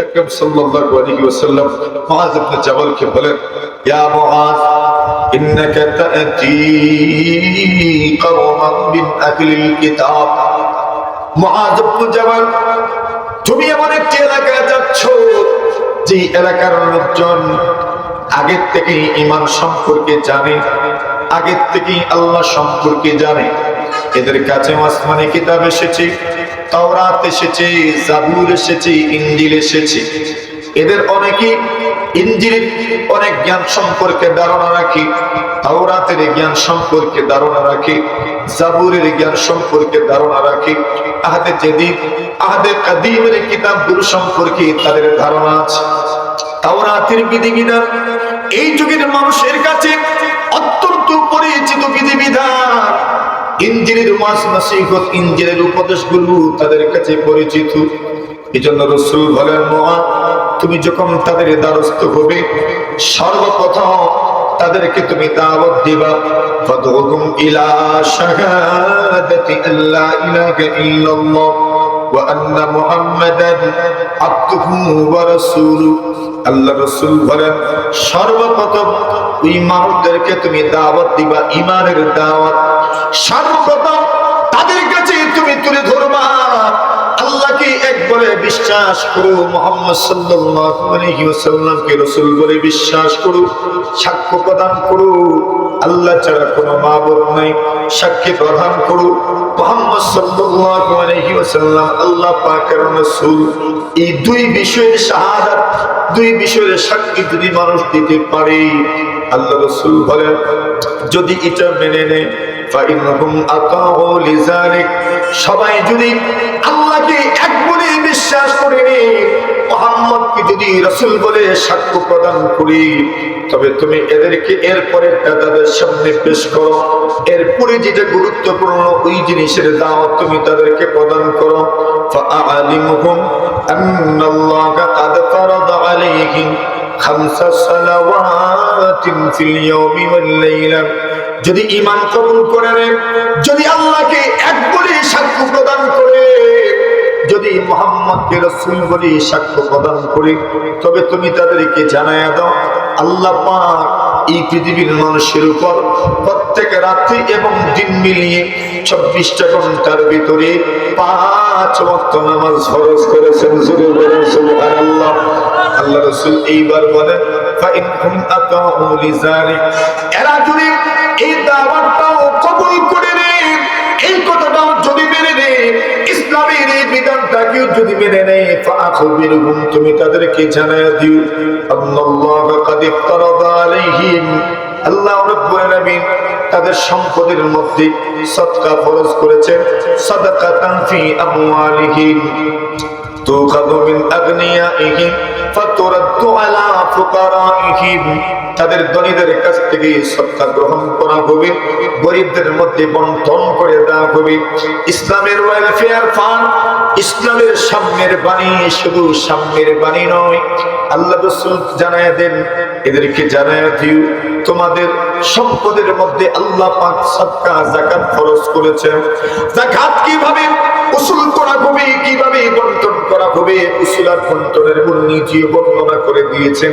রাসূল সাল্লাল্লাহু আলাইহি ওয়াসাল্লাম ইবনে জাবালকে বলেন, ইয়া মুআজ, ইন্নাকা তা'তি কওমান মিন আহলিল কিতাব। ইবনে জাবাল, তুমি এমন একটি এলাকায় যাচ্ছ যে এলাকার লোকজন আগের থেকেই ইমান সম্পর্কে জানে, আগের থেকেই আল্লাহ সম্পর্কে জানে। এদের কাছে আসমানি কিতাব এসেছে তাওরাত এসেছে, জাবুর এসেছে, ইঞ্জিল এসেছে। এদের অনেকে ইঞ্জিলের অনেক জ্ঞান সম্পর্কে ধারণা রাখে, তাওরাতের জ্ঞান সম্পর্কে ধারণা রাখে, জাবুরের জ্ঞান সম্পর্কে ধারণা রাখে। আহাদে জেদিদ, আহাদে কাদিমের কিতাবগুলো সম্পর্কে তাদের ধারণা আছে। তাওরাতের বিধিবিধান, এই যুগের মানুষের কাছে অত্যন্ত পরিচিত ইঞ্জিনের মাস নসিহত ইঞ্জিনের উপদেশগুলো তাদের কাছে পরিচিত। এই জন্য রসুল বলেন মহা তুমি যখন তাদের দ্বারস্থ হবে, সর্বপ্রথম তাদেরকে তুমি দাওয়াত দিবা ফাদউহুম ইলা শাহাদাতি আল্লা ইলাহা ইল্লাল্লাহ, ওয়া আন্না মুহাম্মাদান আবদুহু ওয়া রাসূলুহু আল্লাহ রাসূল বলেন, সর্বপ্রথম ওই মানুষদেরকে তুমি দাওয়াত দিবা, ঈমানের দাওয়াত। সর্বপ্রথম তাদের কাছে তুমি তুলে ধরবা। আল্লাহকে একবারে বিশ্বাস করো, মোহাম্মদ সাল্লামকে রসুল বলে বিশ্বাস করো, সাক্ষ্য প্রদান করো। আল্লাহ ছাড়া কোনো মা বোধ নাই সাক্ষী প্রদান করু। মোহাম্মদ যদি এটা মেনে নেয় সবাই যদি আল্লাহকে এক বলে বিশ্বাস করে নে মোহাম্মদকে যদি রসুল বলে সাক্ষ্য প্রদান করি তবে তুমি এদেরকে এরপরে তাদের সামনে পেশ করো এরপরে যেটা গুরুত্বপূর্ণ ওই জিনিসের দাওয়াত তুমি তাদেরকে প্রদান করো فأعلمهم أن الله قد فرض عليهم خمس صلوات في اليوم والليلة যদি ইমান কবুল করে নেন যদি আল্লাহকে এক বলে সাক্ষ্য প্রদান করে, যদি মোহাম্মদকে রসুল বলে সাক্ষ্য প্রদান করে, তবে তুমি তাদেরকে জানাইয়া দাও, আল্লাহ পাক এই পৃথিবীর মানুষের উপর প্রত্যেক রাত্রি এবং দিন মিলিয়ে চব্বিশটা ঘণ্টার ভিতরে পাঁচ ওয়াক্ত নামাজ ফরজ করেছেন সুবহানাল্লাহ। আল্লাহ রসুল এইবার বলেন এরা যদি এই দাওয়াতটাও কবুল করে নে এই কথাটাও যদি মেনে নে ইসলামের এই বিধানটাকেও যদি মেনে নে ফাআখবিরহুম তুমি তাদেরকে জানায়া দিও আল্লাহ কাদ ইফতারাদা আলাইহিম। আল্লাহ রাব্বুল আলামিন তাদের সম্পদের মধ্যে সদকা ফরজ করেছেন, সাদাকাতান ফি আমওয়ালিহিম। তুখাযু মিন আগনিয়াইহিম। তাদের ধনীদের কাছ থেকে সত্তা গ্রহণ করা হবে, গরিবদের মধ্যে বন্টন করে দেওয়া হবে। ইসলামের ওয়েলফেয়ার ফান্ড ইসলামের সামনের বাণী শুধু সামনের বাণী নয়, আল্লাহ রসুল জানায় দেন এদেরকে জানায় দিও, তোমাদের সম্পদের মধ্যে আল্লাহ পাক সদকা জাকাত খরচ করেছেন। জাকাত কীভাবে উসুল করা হবে, কীভাবে বন্টন করা হবে উসুল আর মূল নীতি বর্ণনা করে দিয়েছেন।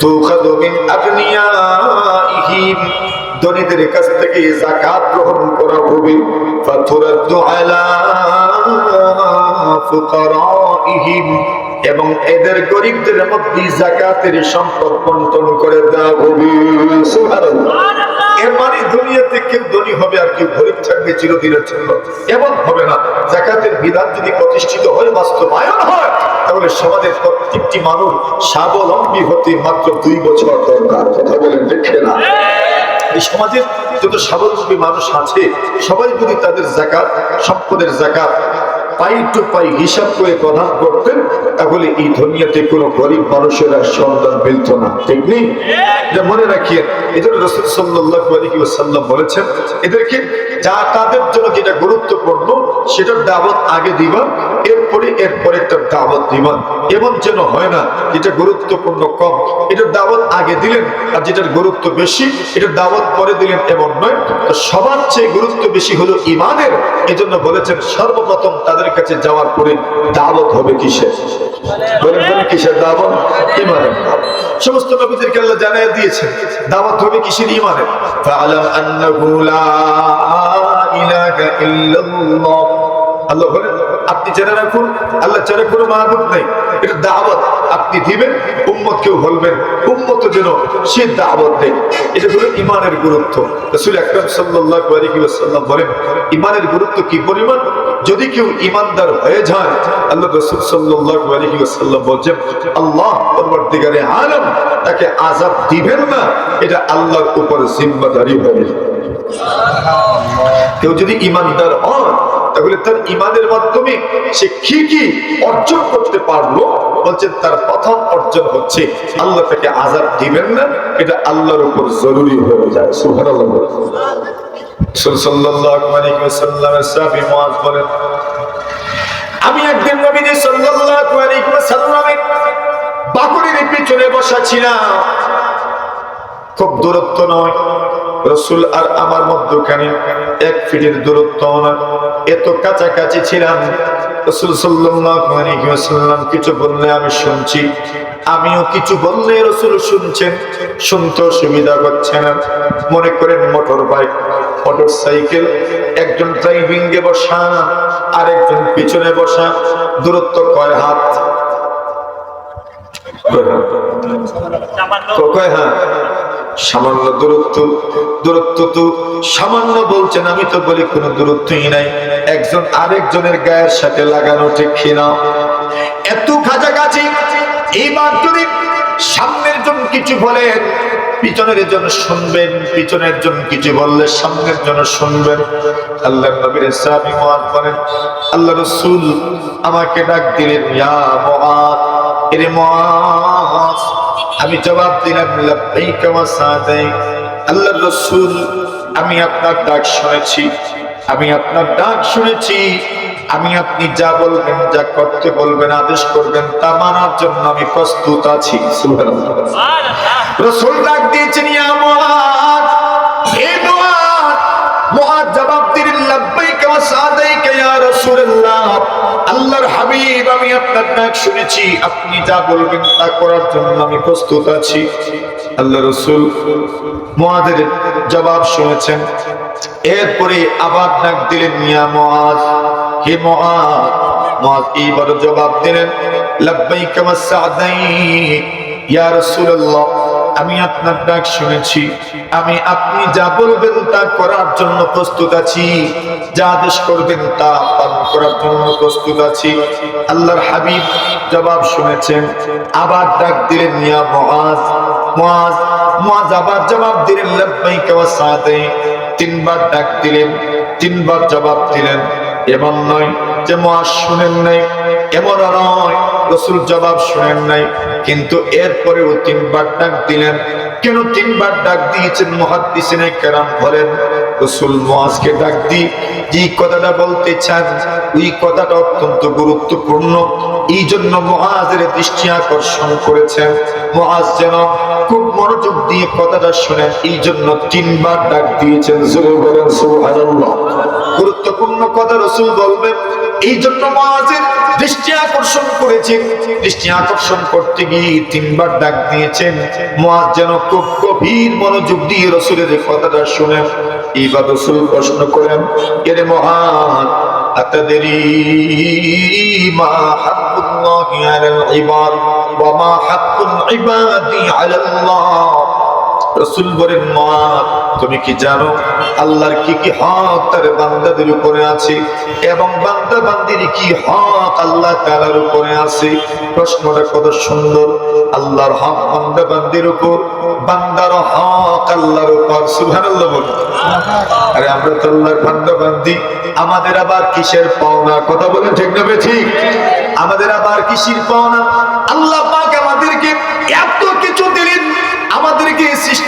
তো খাদমিন আগনিয়াইহিম ধনীদের কাছ থেকে জাকাত গ্রহণ করা হবে। ফাতুরাদ্দু আলা ফুকারাইহিম এবং এদের গরিবদের মধ্যে জাকাতের সম্পদ বন্টন করে দেওয়া হবে। মানে দুনিয়াতে কেউ ধনী হবে আর কেউ গরিব থাকবে চিরদিনের জন্য। এমন হবে না। জাকাতের বিধান যদি প্রতিষ্ঠিত হয় বাস্তবায়ন হয় তাহলে সমাজের প্রত্যেকটি মানুষ স্বাবলম্বী হতে মাত্র দুই বছর দরকার। কথা বলেন দেখে না এই সমাজের যত স্বাবলম্বী মানুষ আছে সবাই যদি তাদের জাকাত সম্পদের জাকাত পাই টু পাই হিসাব করে প্রদান করতেন তাহলে এই দুনিয়াতে কোনো গরিব মানুষের আর সন্তান মিলত না, ঠিক নেই? মনে রাখিয়েন এদের রসুল সাল্লাহ বলেছেন, এদেরকে যা তাদের জন্য যেটা গুরুত্বপূর্ণ, সেটার দাবত আগে দিবা এরপরে দাওয়াত দিবেন এমন যেন হয় না, যেটা গুরুত্বপূর্ণ কম। এটার দাওয়াত আগে দিলেন, আর যেটার গুরুত্ব বেশি এটার দাওয়াত পরে দিলেন এমন নয়। তো সবার চেয়ে গুরুত্ব বেশি হলো ইমানের এজন্য বলেছেন, সর্বপ্রথম তাদের কাছে যাওয়ার পরে দাওয়াত হবে কিসের? কিসের দাওয়াত? ইমানের সমস্ত নবীদেরকে আল্লাহ জানিয়ে দিয়েছেন, দাওয়াত হবে কিসের? ইমানের আল্লাহ আপনি জেনে রাখুন, আল্লাহ ছাড়া কোনো মাহবুব নাই। এটা দাওয়াত। আপনি দিবেন, উম্মত কেউ বলবেন উম্মত যেন সে দাওয়াত দেয়। এটা হলো ইমানের গুরুত্ব। রাসূল আকরাম সাল্লাল্লাহু আলাইহি ওয়াসাল্লাম বলেন, ইমানের গুরুত্ব কি পরিমাণ? যদি কেউ ইমানদার হয়ে যায়, আল্লাহ রাসূল সাল্লাল্লাহু আলাইহি ওয়াসাল্লাম বলেন আল্লাহ পরবর্তীকারে আলম, তাকে আযাব দিবেন না। এটা আল্লাহর উপর জিম্মাদারি হবে। কেউ যদি ইমানদার হন তাহলে তার ইমানের মাধ্যমে সে কি কি অর্জন করতে পারল বলছেন, তার প্রথম অর্জন হচ্ছে আল্লাহ তাকে আজাদ দিবেন না, এটা আল্লাহর উপর জরুরি হয়ে যায়। বলেন। আমি নয়। আমার মধ্যখানে এক ফিটের দূরত্ব না এত কাছাকাছি ছিলাম। রসুল কিছু বললে আমি শুনছি। আমিও কিছু বললে রসুল শুনছেন। শুনতে সুবিধা করছে না। মনে করেন মোটর বাইক, মোটর সাইকেল, একজন ড্রাইভিং এ বসা, আরেকজন পিছনে বসা, দূরত্ব কয় হাত? কয় হাত? সামান্য দূরত্ব দূরত্ব তো সামান্য বলছেন, আমি তো বলি কোনো দূরত্বই নাই। একজন আরেকজনের গায়ের সাথে লাগানো ঠিক কিনা? এত কাছাকাছি এইবার যদি সামনের জন কিছু বলেন পিছনের জন শুনবেন, পিছনের জন কিছু বললে সামনের জন শুনবেন। আল্লাহ নবীর সাহাবী মুআদ বলেন, আল্লাহ রাসূল আমাকে ডাক দিলেন, ইয়া মুআদ এরে মুআদ আমি জবাব দিলাম আল্লাহর রাসূল আমি আপনার ডাক শুনেছি আমি আপনার ডাক শুনেছি। আমি আপনি যা বলবেন যা করতে বলবেন আদেশ করবেন তা মানার জন্য আমি প্রস্তুত আছি। সুবহানাল্লাহ। রাসূল ডাক দিয়েছেন জবাব দিলেন সাদাইকা ইয়া রাসূলুল্লাহ। আল্লাহর হাবিব, আমি আপনার ডাক শুনেছি। আপনি যা বলবেন তা করার জন্য আমি প্রস্তুত আছি। আল্লাহ রসুল মুআদের জবাব শুনেছেন। এরপরে আবার ডাক দিলেন মিয়া মুআদ, হে মুআদ। মুআদ এইবার জবাব দিলেন, লাব্বাইকা ওয়া সাদাইক ইয়া রাসূলুল্লাহ। আমি আপনার ডাক শুনেছি। আমি আপনি যা বলবেন তা করার জন্য প্রস্তুত আছি। যা আদেশ করবেন তা পালন করার জন্য প্রস্তুত আছি। আল্লাহর হাবিব জবাব শুনেছেন। আবার ডাক দিলেন, ইয়া মুআজ মুআজ মুআজ আবার জবাব দিলেন, লাব্বাইকা ওয়া সাদাইক তিনবার ডাক দিলেন, তিনবার জবাব দিলেন। এমন নয় যে মহাজ শুনেন নাই, এমন নয়, রসুল জবাব শুনেন নাই। কিন্তু এরপরেও তিনবার ডাক দিলেন। কেন তিনবার ডাক দিয়েছেন মহাদ্দিসিনে কেরাম বলেন? রসুল মুআজকে ডাক দি যে কথাটা বলতে চান, ওই কথাটা অত্যন্ত গুরুত্বপূর্ণ। এই জন্য মহাজের দৃষ্টি আকর্ষণ করেছেন। মহাজ যেন খুব মনোযোগ দিয়ে কথাটা শুনেন এই জন্য তিনবার ডাক দিয়েছেন গুরুত্বপূর্ণ কথা রসুল বলবেন এই জন্য মহাজের দৃষ্টি আকর্ষণ করেছেন। দৃষ্টি আকর্ষণ করতে গিয়ে তিনবার ডাক দিয়েছেন। মহাজ যেন খুব গভীর মনোযোগ দিয়ে রসুলের কথাটা শুনেন। এইবার রসুল প্রশ্ন করেন এর মহান أتدري ما حق الله على العباد وما حق العباد على الله রসুল বলেন মা তুমি কি জানো আল্লাহর কি কি হক তার বান্দাদের উপরে আছে? এবং বান্দা বান্দির কি হক আল্লাহ তাআলার উপরে আছে? প্রশ্নটা কত সুন্দর। আল্লাহর হক বান্দা বান্দির উপর, বান্দার হক আল্লাহর উপর। সুবহানাল্লাহ বল আরে আমরা তো আল্লাহর বান্দা বান্দি আমাদের আবার কিসের পাওনা? কথা বলে ঠিক না ঠিক? আমাদের আবার কিসের পাওনা? আল্লাহ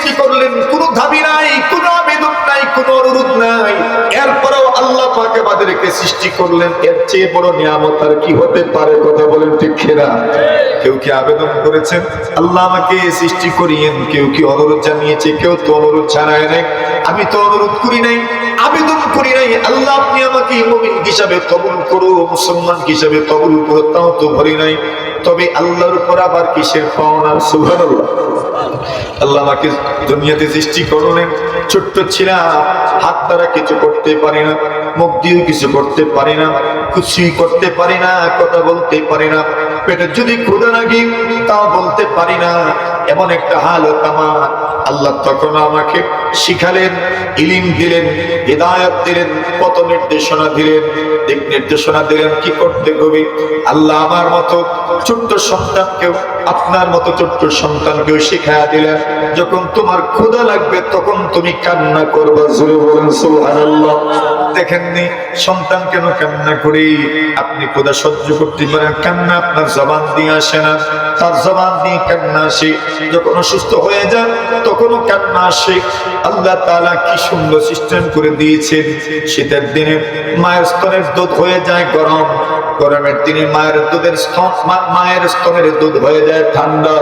সৃষ্টি করলেন? কোন দাবি নাই, কোন আবেদন নাই, কোন অনুরোধ নাই। এরপরেও আল্লাহ পাক আমাদেরকে সৃষ্টি করলেন। এর চেয়ে বড় নিয়ামত আর কি হতে পারে কথা বলেন ঠিক খেরা কেউ কি আবেদন করেছেন? আল্লাহ আমাকে সৃষ্টি করিয়েন। কেউ কি অনুরোধ জানিয়েছে? কেউ তো অনুরোধ জানায় নাই। আমি তো অনুরোধ করি নাই, আবেদন করি নাই। আল্লাহ আপনি আমাকে মুমিন হিসাবে কবুল করো মুসলমান হিসাবে কবুল করো তাও তো ভরি নাই। তবে আল্লাহর উপর আবার কিসের পাওনা? সুবহানাল্লাহ। আল্লাহ আমাকে দুনিয়াতে সৃষ্টি করলেন। ছোট্ট ছিলাম, হাত দ্বারা কিছু করতে পারি না, মুখ দিয়েও কিছু করতে পারি না, কিছুই করতে পারি না, কথা বলতে পারি না। পেটে যদি ক্ষুদা লাগি, তাও বলতে পারি না। এমন একটা হালত আমার আল্লাহ তখন আমাকে শিখালেন, ইলিম দিলেন, হৃদায়ত দিলেন কত নির্দেশনা দিলেন, দিক নির্দেশনা দিলেন, কি করতে হবে? আল্লাহ আমার মতো ছোট্ট সন্তানকেও, আপনার মতো ছোট্ট সন্তানকেও শিখায়া দিলেন, যখন তোমার ক্ষুধা লাগবে, তখন তুমি কান্না করবা সুবহানাল্লাহ। দেখেননি, সন্তান কেন কান্না করে? আপনি ক্ষুধা সহ্য করতে পারেন, কান্না আপনার জবান দিয়ে আসে না। তার জবান দিয়ে কান্না আসে। যখন অসুস্থ হয়ে যান তখনও কান্না আসে। আল্লাহ তাআলা কি সুন্দর সিস্টেম করে দিয়েছেন। শীতের দিনে মায়ের স্তনের দুধ হয়ে যায় গরম। গরমের দিনে মায়ের দুধের স্তন মায়ের স্তনের দুধ হয়ে যায় ঠান্ডা।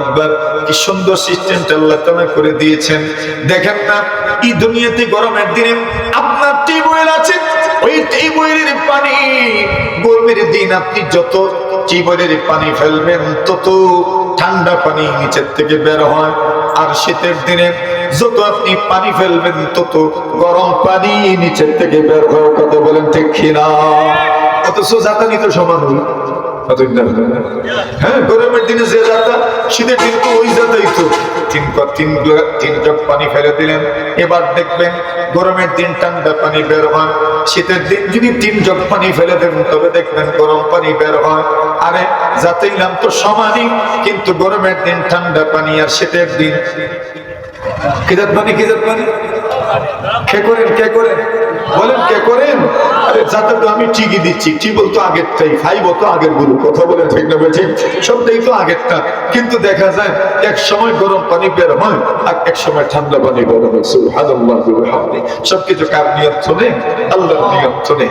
একবার কি সুন্দর করে দিয়েছেন। দেখেন না, এই দুনিয়াতে গরমের দিনে আপনার টিউবওয়েল আছে ওই বইয়ের পানি, গরমের দিন আপনি যত পানি ফেলবেন, তত ঠান্ডা পানি নিচের থেকে বের হয়। আর শীতের দিনে যত আপনি পানি ফেলবেন, তত গরম পানি নিচের থেকে বের হয় কথা বলেন ঠিক কিনা? অথচ জাতানি তো সমান হ্যাঁ গরমের দিনে যে শীতের দিন তো ওই তো। তিন তিন তিন পানি ফেলে দিলেন। এবার দেখবেন, গরমের দিন ঠান্ডা পানি বের হয়। শীতের দিন যদি তিন জগ পানি ফেলে দেন, তবে দেখবেন গরম পানি বের হয়। আরে যাতাইলাম তো সমানই কিন্তু গরমের দিন ঠান্ডা পানি আর শীতের দিন কিজাত পানি কে করেন কে করেন? বলেন, কে করেন? আরে, যাতে তো আমি ঠিকই দিচ্ছি। বলতো আগেরটাই তো আগেরগুলো কথা বলেন ঠিক না সবটাই তো আগেরটা। কিন্তু দেখা যায়, এক সময় গরম পানি বের হয়, আর এক সময় ঠান্ডা পানি বের হয়। সুবহানাল্লাহ সবকিছু কার নিয়ন্ত্রণে? আল্লাহর নিয়ন্ত্রণে।